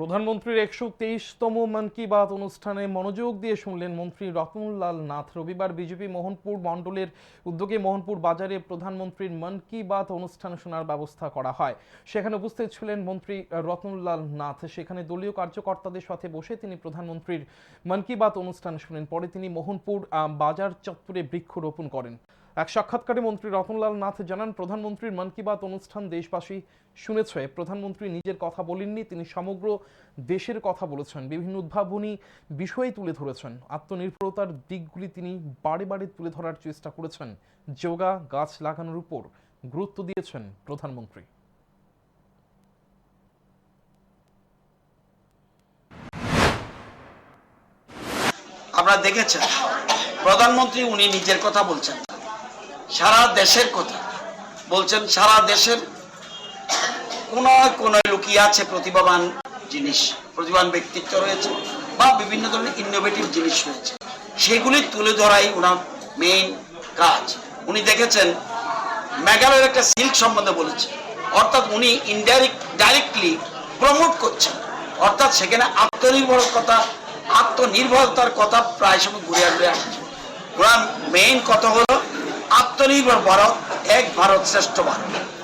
প্রধানমন্ত্রীর একশো তেইশতম মন কি বাত অনুষ্ঠানে মনোযোগ দিয়ে শুনলেন মন্ত্রী রতনলাল নাথ। রবিবার বিজেপি মোহনপুর মণ্ডলের উদ্যোগে মোহনপুর বাজারে প্রধানমন্ত্রীর মন কি বাত অনুষ্ঠান শোনার ব্যবস্থা করা হয়। সেখানে উপস্থিত ছিলেন মন্ত্রী রতনলাল নাথ। সেখানে দলীয় কার্যকর্তাদের সাথে বসে তিনি প্রধানমন্ত্রীর মন কি বাত অনুষ্ঠান শুনেন। পরে তিনি মোহনপুর বাজার চত্বরে বৃক্ষরোপণ করেন। এক সাক্ষাৎকারে মন্ত্রী রতনলাল নাথ জানান, প্রধানমন্ত্রীর মন কি বাত অনুষ্ঠান দেশবাসী শুনেছে। প্রধানমন্ত্রী নিজের কথা বলেননি, তিনি সমগ্র দেশের কথা বলেছেন। বিভিন্ন উদ্ভাবনী বিষয় তুলে ধরেছেন। আত্মনির্ভরতার দিকগুলি তিনি বারে বারে তুলে ধরার চেষ্টা করেছেন। যোগা, গাছ লাগানোর উপর গুরুত্ব দিয়েছেন প্রধানমন্ত্রী। আপনারা দেখেছেন, প্রধানমন্ত্রী উনি নিজের কথা বলছেন। সারা দেশের কথা। বলছেন, সারা দেশের কোন কোন লুকিয়ে আছে প্রতিভাবান জিনিস, প্রতিভাবান ব্যক্তিত্ব রয়েছে বা বিভিন্ন ধরনের ইনোভেটিভ জিনিস রয়েছে। সেগুলি তুলে ধরাই ওনার মেইন কাজ। উনি দেখেছেন মেঘালয়ের একটা সিল্ক সম্বন্ধে বলেছে। অর্থাৎ উনি ইনডাইরেক্ট ডাইরেক্টলি প্রমোট করছেন। অর্থাৎ সেখানে আত্মনির্ভরতা আত্মনির্ভরতার কথা প্রায় সময় ঘুরে আসবে। আসছে ওনার মেইন কথা হলো ভারত এক ভারত শ্রেষ্ঠ ভারত।